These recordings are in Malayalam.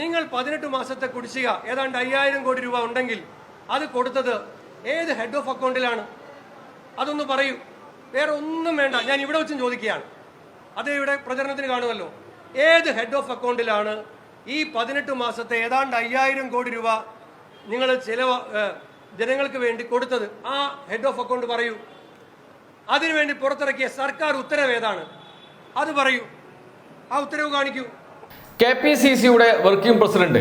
നിങ്ങൾ പതിനെട്ട് മാസത്തെ കുടിശ്ശിക ഏതാണ്ട് അയ്യായിരം കോടി രൂപ ഉണ്ടെങ്കിൽ അത് കൊടുത്തത് ഏത് ഹെഡ് ഓഫ് അക്കൗണ്ടിലാണ് അതൊന്ന് പറയൂ. വേറെ ഒന്നും വേണ്ട. ഞാൻ ഇവിടെ വെച്ചും ചോദിക്കുകയാണ്. അത് ഇവിടെ പ്രചരണത്തിന് കാണുമല്ലോ. ഏത് ഹെഡ് ഓഫ് അക്കൗണ്ടിലാണ് ഈ പതിനെട്ട് മാസത്തെ ഏതാണ്ട് അയ്യായിരം കോടി രൂപ നിങ്ങൾ ചിലവ് ജനങ്ങൾക്ക് വേണ്ടി കൊടുത്തത്? ആ ഹെഡ് ഓഫ് അക്കൗണ്ട് പറയൂ. അതിനുവേണ്ടി പുറത്തിറക്കിയ സർക്കാർ ഉത്തരവ് ഏതാണ് അത് പറയൂ. ആ ഉത്തരവ് കാണിക്കൂ. കെ പി സി സിയുടെ വർക്കിംഗ് പ്രസിഡന്റ്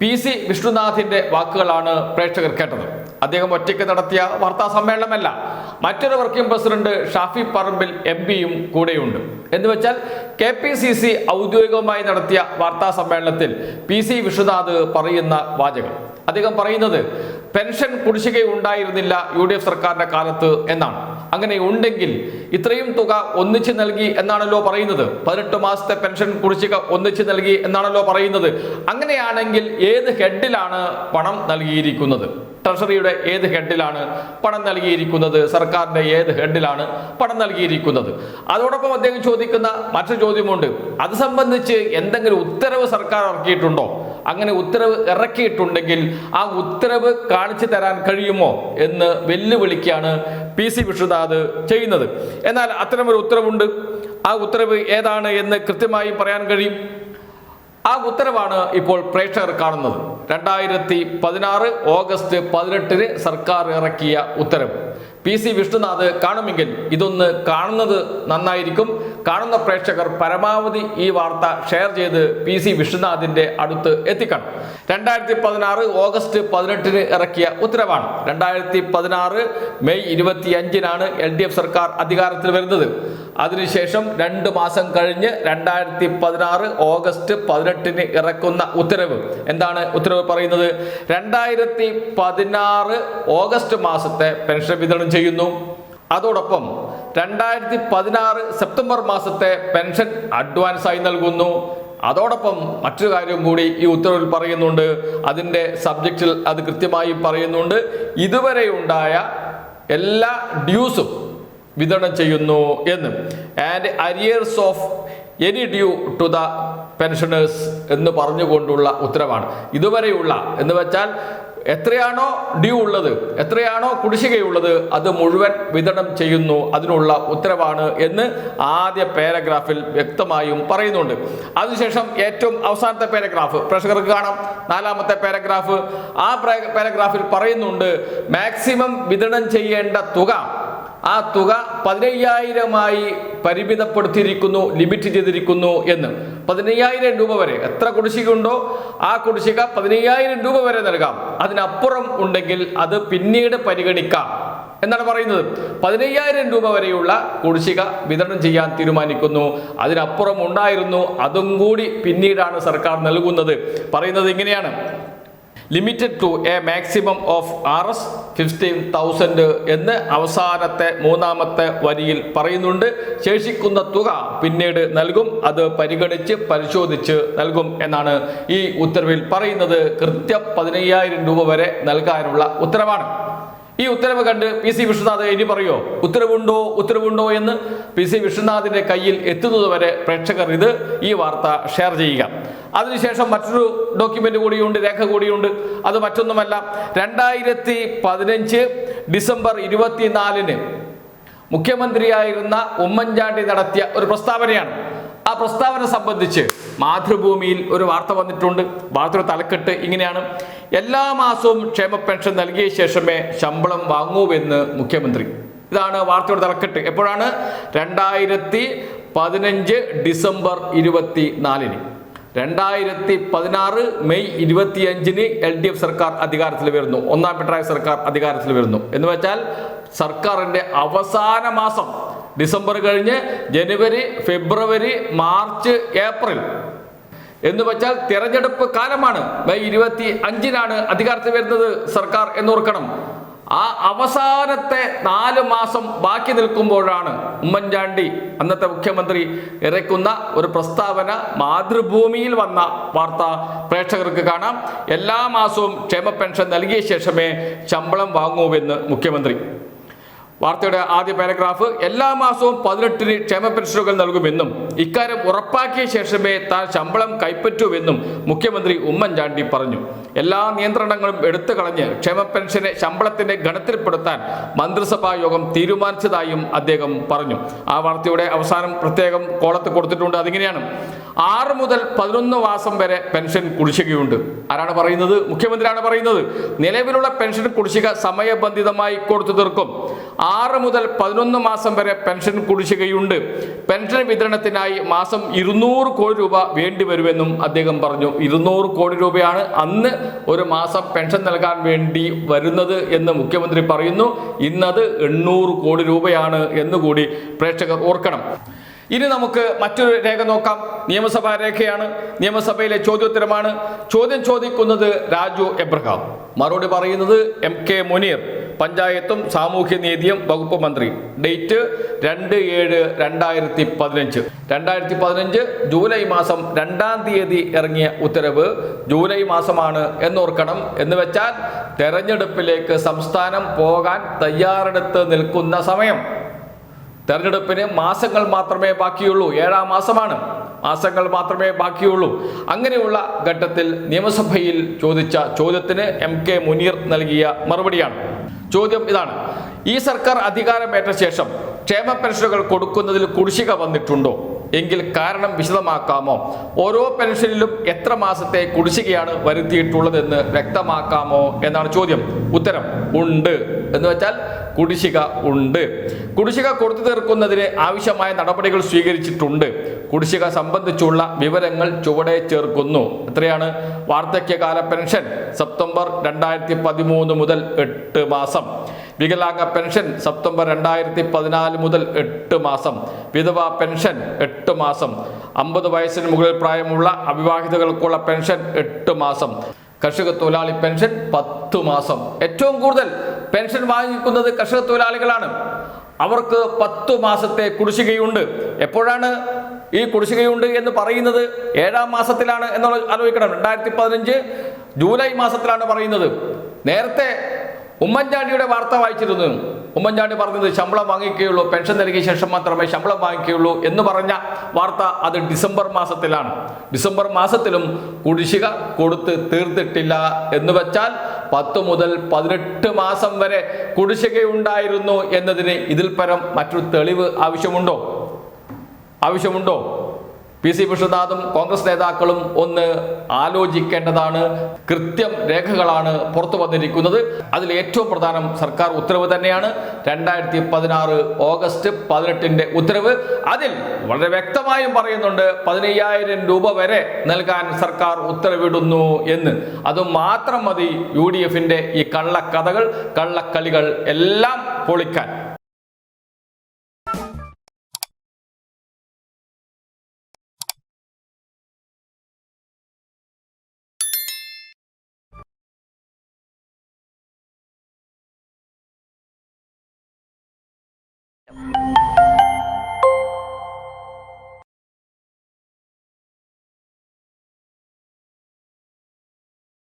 പി സി വിഷ്ണുനാഥിന്റെ വാക്കുകളാണ് പ്രേക്ഷകർ കേട്ടത്. അദ്ദേഹം ഒറ്റയ്ക്ക് നടത്തിയ വാർത്താ സമ്മേളനമല്ല മറ്റൊരു working president Shafi Parambil M പിയും കൂടെയുണ്ട്. എന്ന് വെച്ചാൽ കെ പി സി സി ഔദ്യോഗികമായി നടത്തിയ വാർത്താ സമ്മേളനത്തിൽ പി സി വിഷ്ണുനാഥ് പറയുന്ന വാചകം. അദ്ദേഹം പറയുന്നത് പെൻഷൻ കുടിശ്ശിക ഉണ്ടായിരുന്നില്ല യു ഡി എഫ് സർക്കാരിന്റെ കാലത്ത് എന്നാണ്. അങ്ങനെ ഉണ്ടെങ്കിൽ ഇത്രയും തുക ഒന്നിച്ച് നൽകി എന്നാണല്ലോ പറയുന്നത്. പതിനെട്ട് മാസത്തെ പെൻഷൻ കുടിശ്ശിക ഒന്നിച്ച് നൽകി എന്നാണല്ലോ പറയുന്നത്. അങ്ങനെയാണെങ്കിൽ ഏത് ഹെഡിലാണ് പണം നൽകിയിരിക്കുന്നത്? ട്രഷറിയുടെ ഏത് ഹെഡിലാണ് പണം നൽകിയിരിക്കുന്നത്? സർക്കാരിന്റെ ഏത് ഹെഡിലാണ് പണം നൽകിയിരിക്കുന്നത്? അതോടൊപ്പം അദ്ദേഹം ചോദിക്കുന്ന മറ്റൊരു ചോദ്യമുണ്ട്. അത് സംബന്ധിച്ച് എന്തെങ്കിലും ഉത്തരവ് സർക്കാർ ഇറക്കിയിട്ടുണ്ടോ? അങ്ങനെ ഉത്തരവ് ഇറക്കിയിട്ടുണ്ടെങ്കിൽ ആ ഉത്തരവ് കാണിച്ചു തരാൻ കഴിയുമോ എന്ന് വെല്ലുവിളിക്കാണ് പി സി വിഷ്ണുനാഥ് ചെയ്യുന്നത്. എന്നാൽ അത്തരമൊരു ഉത്തരവുണ്ട്. ആ ഉത്തരവ് ഏതാണ് എന്ന് കൃത്യമായി പറയാൻ കഴിയും. ആ ഉത്തരവാണ് ഇപ്പോൾ പ്രേക്ഷകർ കാണുന്നത്. രണ്ടായിരത്തി പതിനാറ് ഓഗസ്റ്റ് പതിനെട്ടിന് സർക്കാർ ഇറക്കിയ ഉത്തരവ്. പി സി വിഷ്ണുനാഥ് കാണുമെങ്കിൽ ഇതൊന്ന് കാണുന്നത് നന്നായിരിക്കും. കാണുന്ന പ്രേക്ഷകർ പരമാവധി ഈ വാർത്ത ഷെയർ ചെയ്ത് പി സി വിഷ്ണുനാഥിന്റെ അടുത്ത് എത്തിക്കണം. രണ്ടായിരത്തി പതിനാറ് ഓഗസ്റ്റ് പതിനെട്ടിന് ഇറക്കിയ ഉത്തരവാണ്. രണ്ടായിരത്തി പതിനാറ് മെയ് ഇരുപത്തി അഞ്ചിനാണ് എൽ ഡി എഫ് സർക്കാർ അധികാരത്തിൽ വരുന്നത്. അതിനുശേഷം രണ്ട് മാസം കഴിഞ്ഞ് രണ്ടായിരത്തി പതിനാറ് ഓഗസ്റ്റ് പതിനെട്ടിന് ഇറക്കുന്ന ഉത്തരവ്. എന്താണ് ഉത്തരവ് പറയുന്നത്? രണ്ടായിരത്തി പതിനാറ് ഓഗസ്റ്റ് മാസത്തെ പെൻഷൻ വിതരണം ചെയ്യുന്നു. അതോടൊപ്പം രണ്ടായിരത്തി പതിനാറ് സെപ്റ്റംബർ മാസത്തെ പെൻഷൻ അഡ്വാൻസ് ആയി നൽകുന്നു. അതോടൊപ്പം മറ്റൊരു കാര്യം കൂടി ഈ ഉത്തരവിൽ പറയുന്നുണ്ട്. അതിന്റെ സബ്ജക്റ്റിൽ അത് കൃത്യമായി പറയുന്നുണ്ട്. ഇതുവരെ ഉണ്ടായ എല്ലാ ഡ്യൂസും വിതരണം ചെയ്യുന്നു എന്ന്. And arrears of any due to the pensioners എന്ന് പറഞ്ഞുകൊണ്ടുള്ള ഉത്തരവാണ്. ഇതുവരെയുള്ള എന്ന് വെച്ചാൽ എത്രയാണോ ഡ്യൂ ഉള്ളത് എത്രയാണോ കുടിശ്ശികയുള്ളത് അത് മുഴുവൻ വിതരണം ചെയ്യുന്നു. അതിനുള്ള ഉത്തരവാണ് എന്ന് ആദ്യ പാരഗ്രാഫിൽ വ്യക്തമായും പറയുന്നുണ്ട്. അതിനുശേഷം ഏറ്റവും അവസാനത്തെ പാരഗ്രാഫ് പ്രേക്ഷകർക്ക് കാണാം. നാലാമത്തെ പാരഗ്രാഫ്. ആ പാരഗ്രാഫിൽ പറയുന്നുണ്ട് മാക്സിമം വിതരണം ചെയ്യേണ്ട തുക ആ തുക പതിനയ്യായിരമായി പരിമിതപ്പെടുത്തിയിരിക്കുന്നു ലിമിറ്റ് ചെയ്തിരിക്കുന്നു എന്ന്. പതിനയ്യായിരം രൂപ വരെ. എത്ര കുടിശ്ശികയുണ്ടോ ആ കുടിശ്ശിക പതിനയ്യായിരം രൂപ വരെ നൽകാം. അതിനപ്പുറം ഉണ്ടെങ്കിൽ അത് പിന്നീട് പരിഗണിക്കാം. എന്നാണ് പറയുന്നത്. പതിനയ്യായിരം രൂപ വരെയുള്ള കുടിശ്ശിക വിതരണം ചെയ്യാൻ തീരുമാനിക്കുന്നു. അതിനപ്പുറം ഉണ്ടായിരുന്നു. അതും കൂടി പിന്നീടാണ് സർക്കാർ നൽകുന്നത്. പറയുന്നത് ഇങ്ങനെയാണ്. Limited to a maximum of R S fifteen thousand എന്ന് അവസാനത്തെ മൂന്നാമത്തെ വരിയിൽ പറയുന്നുണ്ട്. ശേഷിക്കുന്ന തുക പിന്നീട് നൽകും. അത് പരിഗണിച്ച് പരിശോധിച്ച് നൽകും എന്നാണ് ഈ ഉത്തരവിൽ പറയുന്നത്. കൃത്യം പതിനയ്യായിരം രൂപ വരെ നൽകാനുള്ള ഉത്തരവാണ്. ഈ ഉത്തരവ് കണ്ട് പി സി വിശ്വനാഥ് ഇനി പറയോ? ഉത്തരവുണ്ടോ ഉത്തരവുണ്ടോ എന്ന് പി സി വിശ്വനാഥിന്റെ കയ്യിൽ എത്തുന്നതുവരെ പ്രേക്ഷകർ ഇത് ഈ വാർത്ത ഷെയർ ചെയ്യുക. അതിനുശേഷം മറ്റൊരു ഡോക്യുമെന്റ് കൂടിയുണ്ട് രേഖ കൂടിയുണ്ട്. അത് മറ്റൊന്നുമല്ല രണ്ടായിരത്തി പതിനഞ്ച് ഡിസംബർ ഇരുപത്തിനാലിന് മുഖ്യമന്ത്രിയായിരുന്ന ഉമ്മൻചാണ്ടി നടത്തിയ ഒരു പ്രസ്താവനയാണ്. ആ പ്രസ്താവന സംബന്ധിച്ച് മാതൃഭൂമിയിൽ ഒരു വാർത്ത വന്നിട്ടുണ്ട്. വാർത്തയുടെ തലക്കെട്ട് ഇങ്ങനെയാണ്. എല്ലാ മാസവും ക്ഷേമ പെൻഷൻ നൽകിയ ശേഷമേ ശമ്പളം വാങ്ങൂവെന്ന് മുഖ്യമന്ത്രി. ഇതാണ് വാർത്തയുടെ തലക്കെട്ട്. എപ്പോഴാണ്? രണ്ടായിരത്തി പതിനഞ്ച് ഡിസംബർ ഇരുപത്തി നാലിന് രണ്ടായിരത്തി പതിനാറ് മെയ് ഇരുപത്തിയഞ്ചിന് എൽ ഡി എഫ് സർക്കാർ അധികാരത്തിൽ വരുന്നു. ഒന്നാം പിണറായി സർക്കാർ അധികാരത്തിൽ വരുന്നു. എന്ന് വെച്ചാൽ സർക്കാരിന്റെ അവസാന മാസം ഡിസംബർ കഴിഞ്ഞ് ജനുവരി ഫെബ്രുവരി മാർച്ച് ഏപ്രിൽ. എന്ന് വെച്ചാൽ തിരഞ്ഞെടുപ്പ് കാലമാണ്. മെയ് ഇരുപത്തി അഞ്ചിനാണ് അധികാരത്തിൽ വരുന്നത് സർക്കാർ എന്നോർക്കണം. ആ അവസാനത്തെ നാല് മാസം ബാക്കി നിൽക്കുമ്പോഴാണ് ഉമ്മൻചാണ്ടി അന്നത്തെ മുഖ്യമന്ത്രി ഇറക്കുന്ന ഒരു പ്രസ്താവന മാതൃഭൂമിയിൽ വന്ന വാർത്ത പ്രേക്ഷകർക്ക് കാണാം. എല്ലാ മാസവും ക്ഷേമ പെൻഷൻ നൽകിയ ശേഷമേ ശമ്പളം വാങ്ങൂവെന്ന് മുഖ്യമന്ത്രി. വാർത്തയുടെ ആദ്യ പാരഗ്രാഫ് എല്ലാ മാസവും പതിനെട്ടിന് ക്ഷേമ പെൻഷനുകൾ നൽകുമെന്നും ഇക്കാര്യം ഉറപ്പാക്കിയ ശേഷമേ താൻ ശമ്പളം കൈപ്പറ്റൂവെന്നും മുഖ്യമന്ത്രി ഉമ്മൻചാണ്ടി പറഞ്ഞു. എല്ലാ നിയന്ത്രണങ്ങളും എടുത്തു കളഞ്ഞ് ക്ഷേമ പെൻഷനെ ശമ്പളത്തിന്റെ ഗണത്തിൽപ്പെടുത്താൻ മന്ത്രിസഭാ യോഗം തീരുമാനിച്ചതായും അദ്ദേഹം പറഞ്ഞു. ആ വാർത്തയുടെ അവസാനം പ്രത്യേകം കോളത്ത് കൊടുത്തിട്ടുണ്ട്. അതിങ്ങനെയാണ്. ആറ് മുതൽ പതിനൊന്ന് മാസം വരെ പെൻഷൻ കുടിശ്ശികയുണ്ട്. ആരാണ് പറയുന്നത്? മുഖ്യമന്ത്രിയാണ് പറയുന്നത്. നിലവിലുള്ള പെൻഷൻ കുടിശ്ശിക സമയബന്ധിതമായി കൊടുത്തു തീർക്കും. ആറ് മുതൽ പതിനൊന്ന് മാസം വരെ പെൻഷൻ കുടിശ്ശികയുണ്ട്. പെൻഷൻ വിതരണത്തിനായി മാസം ഇരുന്നൂറ് കോടി രൂപ വേണ്ടിവരുമെന്നും അദ്ദേഹം പറഞ്ഞു. ഇരുന്നൂറ് കോടി രൂപയാണ് അന്ന് ഒരു മാസം പെൻഷൻ നൽകാൻ വേണ്ടി വരുന്നത് എന്ന് മുഖ്യമന്ത്രി പറയുന്നു. ഇന്നത് എണ്ണൂറ് കോടി രൂപയാണ് എന്നുകൂടി പ്രേക്ഷകർ ഓർക്കണം. ഇനി നമുക്ക് മറ്റൊരു രേഖ നോക്കാം. നിയമസഭാ രേഖയാണ്. നിയമസഭയിലെ ചോദ്യോത്തരമാണ്. ചോദ്യം ചോദിക്കുന്നത് രാജു എബ്രഹാം. മറുപടി പറയുന്നത് എം കെ മുനീർ. പഞ്ചായത്തും സാമൂഹ്യനീതിയും വകുപ്പ് മന്ത്രി. ഡേറ്റ് രണ്ട് ഏഴ് രണ്ടായിരത്തി പതിനഞ്ച്. രണ്ടായിരത്തി പതിനഞ്ച് ജൂലൈ മാസം രണ്ടാം തീയതി ഇറങ്ങിയ ഉത്തരവ് ജൂലൈ മാസമാണ് എന്നോർക്കണം. എന്ന് വെച്ചാൽ തെരഞ്ഞെടുപ്പിലേക്ക് സംസ്ഥാനം പോകാൻ തയ്യാറെടുത്ത് നിൽക്കുന്ന സമയം. തെരഞ്ഞെടുപ്പിന് മാസങ്ങൾ മാത്രമേ ബാക്കിയുള്ളൂ. ഏഴാം മാസമാണ്. മാസങ്ങൾ മാത്രമേ ബാക്കിയുള്ളൂ. അങ്ങനെയുള്ള ഘട്ടത്തിൽ നിയമസഭയിൽ ചോദിച്ച ചോദ്യത്തിന് എം കെ മുനീർ നൽകിയ മറുപടിയാണ്. ചോദ്യം ഇതാണ്. ഈ സർക്കാർ അധികാരമേറ്റ ശേഷം ക്ഷേമ പെൻഷനുകൾ കൊടുക്കുന്നതിൽ കുടിശ്ശിക വന്നിട്ടുണ്ടോ? എങ്കിൽ കാരണം വിശദമാക്കാമോ? ഓരോ പെൻഷനിലും എത്ര മാസത്തെ കുടിശ്ശികയാണ് വരുത്തിയിട്ടുള്ളതെന്ന് വ്യക്തമാക്കാമോ എന്നാണ് ചോദ്യം. ഉത്തരം ഉണ്ട്. എന്ന് വെച്ചാൽ കുടിശ്ശിക ഉണ്ട്. കുടിശ്ശിക കൊടുത്തു തീർക്കുന്നതിന് ആവശ്യമായ നടപടികൾ സ്വീകരിച്ചിട്ടുണ്ട്. കുടിശ്ശിക സംബന്ധിച്ചുള്ള വിവരങ്ങൾ ചുവടെ ചേർക്കുന്നു. എത്രയാണ്? വാർദ്ധക്യകാല പെൻഷൻ സെപ്റ്റംബർ രണ്ടായിരത്തി പതിമൂന്ന് മുതൽ എട്ട് മാസം. വികലാംഗ പെൻഷൻ സെപ്റ്റംബർ രണ്ടായിരത്തി പതിനാല് മുതൽ എട്ട് മാസം. വിധവ പെൻഷൻ എട്ട് മാസം. അമ്പത് വയസ്സിന് മുകളിൽ പ്രായമുള്ള അവിവാഹിതകൾക്കുള്ള പെൻഷൻ എട്ട് മാസം. കർഷക തൊഴിലാളി പെൻഷൻ പത്ത് മാസം. ഏറ്റവും കൂടുതൽ പെൻഷൻ വാങ്ങിക്കുന്നത് കർഷക തൊഴിലാളികളാണ്. അവർക്ക് പത്തു മാസത്തെ കുടിശ്ശികയുണ്ട്. എപ്പോഴാണ് ഈ കുടിശ്ശികയുണ്ട് എന്ന് പറയുന്നത്? ഏഴാം മാസത്തിലാണ് എന്നുള്ള ആലോചിക്കണം. രണ്ടായിരത്തി പതിനഞ്ച് ജൂലൈ മാസത്തിലാണ് പറയുന്നത്. നേരത്തെ ഉമ്മൻചാണ്ടിയുടെ വാർത്ത വായിച്ചിരുന്നു. ഉമ്മൻചാണ്ടി പറഞ്ഞത് ശമ്പളം വാങ്ങിക്കുകയുള്ളൂ പെൻഷൻ നൽകിയ ശേഷം മാത്രമേ ശമ്പളം വാങ്ങിക്കുകയുള്ളൂ എന്ന് പറഞ്ഞ വാർത്ത അത് ഡിസംബർ മാസത്തിലാണ്. ഡിസംബർ മാസത്തിലും കുടിശ്ശിക കൊടുത്ത് തീർത്തിട്ടില്ല എന്ന് വെച്ചാൽ പത്ത് മുതൽ പതിനെട്ട് മാസം വരെ കുടിശ്ശികയുണ്ടായിരുന്നു എന്നതിന് ഇതിൽ പരം മറ്റൊരു തെളിവ് ആവശ്യമുണ്ടോ? ആവശ്യമുണ്ടോ? പി സി വിശ്വനാഥും കോൺഗ്രസ് നേതാക്കളും ഒന്ന് ആലോചിക്കേണ്ടതാണ്. കൃത്യം രേഖകളാണ് പുറത്തു വന്നിരിക്കുന്നത്. അതിൽ ഏറ്റവും പ്രധാനം സർക്കാർ ഉത്തരവ് തന്നെയാണ്. രണ്ടായിരത്തി പതിനാറ് ഓഗസ്റ്റ് പതിനെട്ടിന്റെ ഉത്തരവ്. അതിൽ വളരെ വ്യക്തമായും പറയുന്നുണ്ട് പതിനയ്യായിരം രൂപ വരെ നൽകാൻ സർക്കാർ ഉത്തരവിടുന്നു എന്ന്. അത് മാത്രം മതി യു ഡി എഫിന്റെ ഈ കള്ളക്കഥകൾ കള്ളക്കളികൾ എല്ലാം പൊളിക്കാൻ.